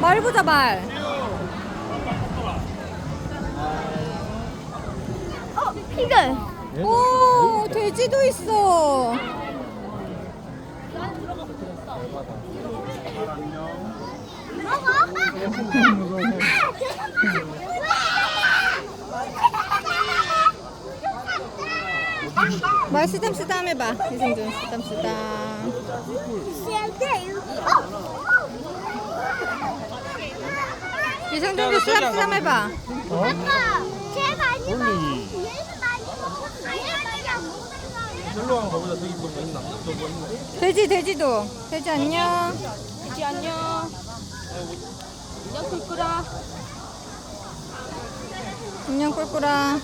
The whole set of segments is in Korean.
말 보자 말. 어, 피글. 오 돼지도 있어. 말 쓰담 쓰담 해봐. 이승준 쓰담 쓰담. 이승준도 쓰담 쓰담 해봐. 아빠, 많이 봐. 얘는 많이 봐. 얘는 많이 안 먹는 일로 한번 가보자. 저기 또뭐 있나? 또뭐 있나? 돼지 돼지도. 돼지 안녕. 돼지 안녕. 안녕 꿀꿀아. 안녕 꿀꿀아.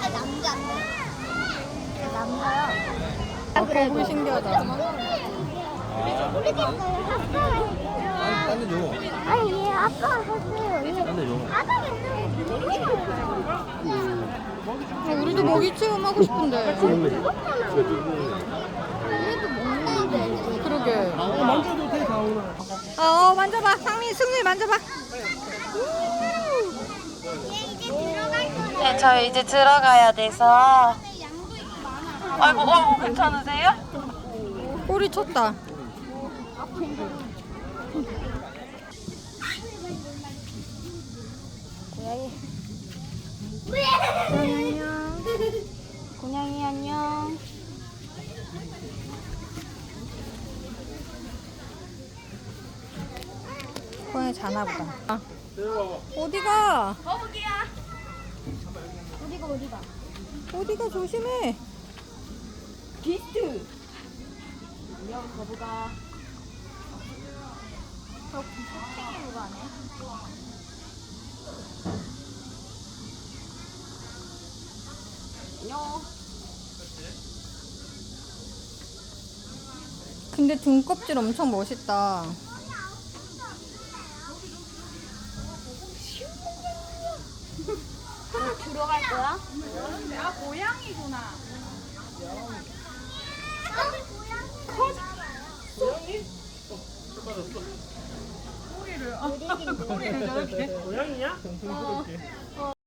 아, 남자. 남자요? 아, 거북이 신기하다. 딴데 줘. 아니, 얘 아빠가 샀어요. 얘 딴데 줘. 아빠가. 아, 우리도 먹이 체험 하고 싶은데. 얘도 먹는데. 그러게. 만져도 돼, 다 오늘. 어, 어 만져봐. 상민 승민 만져봐. 얘 이제 들어갈 거야. 네, 저희 이제 들어가야 돼서. 아이고, 어, 괜찮으세요? 꼬리 쳤다. 안녕. 고양이 안녕. 고양이 자나 보다. 아. 어디가? 거북이야. 어디가 어디가? 어디가 조심해. 비스트. 안녕, 거북아. 저 구석탱이로 가네. 안녕. 근데 등껍질 엄청 멋있다. 들어갈 거야? 고양이 냐?